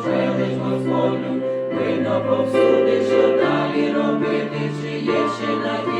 щелич Господню, видно повсюди, що далі робити, чи є ще надія.